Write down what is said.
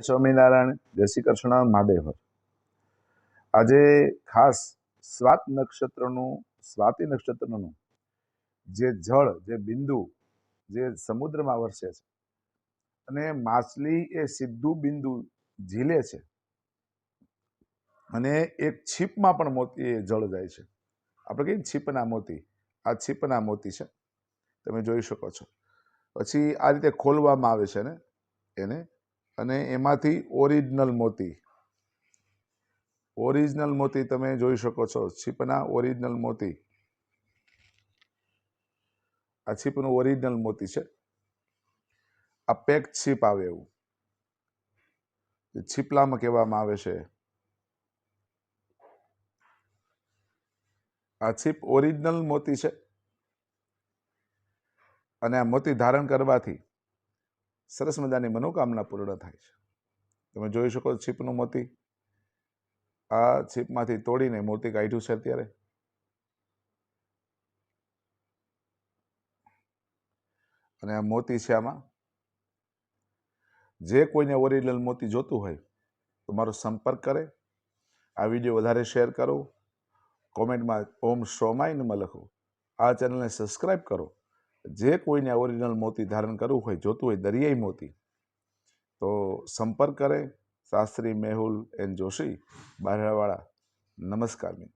સ્વામિનારાયણ, જય કૃષ્ણ, મહાદેવ. આજે ખાસ સ્વાત નક્ષત્રનું, સ્વાતિ નક્ષત્રનું જે જળ, જે બિંદુ, જે સમુદ્રમાં વરસે છે અને માછલી એ સીધું બિંદુ ઝીલે છે અને એક છીપમાં પણ મોતી એ જળ જાય છે. આપણે કહીએ છીપના મોતી. આ છીપના મોતી છે. તમે જોઈ શકો છો. પછી આ રીતે ખોલવામાં આવે છે ને એને. અને એમાંથી ઓરિજિનલ મોતી. ઓરિજિનલ મોતી તમે જોઈ શકો છો, છીપના ઓરિજિનલ મોતી. આ છીપનું ઓરિજિનલ મોતી છે. આ પેક છીપ આવે એવું. છીપલામાં કહેવામાં આવે છે. આ છીપ ઓરિજિનલ મોતી છે. અને આ મોતી ધારણ કરવાથી સરસ મજાની મનોકામના પૂર્ણ થાય છે. તમે જોઈ શકો છીપનું મોતી. આ છીપમાંથી તોડીને મોતી કાઢ્યું છે અત્યારે. અને આ મોતી છે આમાં. જે કોઈને ઓરિજિનલ મોતી જોતું હોય તો મારો સંપર્ક કરે. આ વીડિયો વધારે શેર કરો. કોમેન્ટમાં ઓમ શોમાય નમઃ લખો. આ ચેનલને સબસ્ક્રાઇબ કરો. જે કોઈને ઓરિજિનલ મોતી ધારણ કરવું હોય, જોતું હોય, દરિયાઈ મોતી, તો સંપર્ક કરે શાસ્ત્રી મેહુલ એન જોશી બારવાળા નમસ્કાર મિત્રો.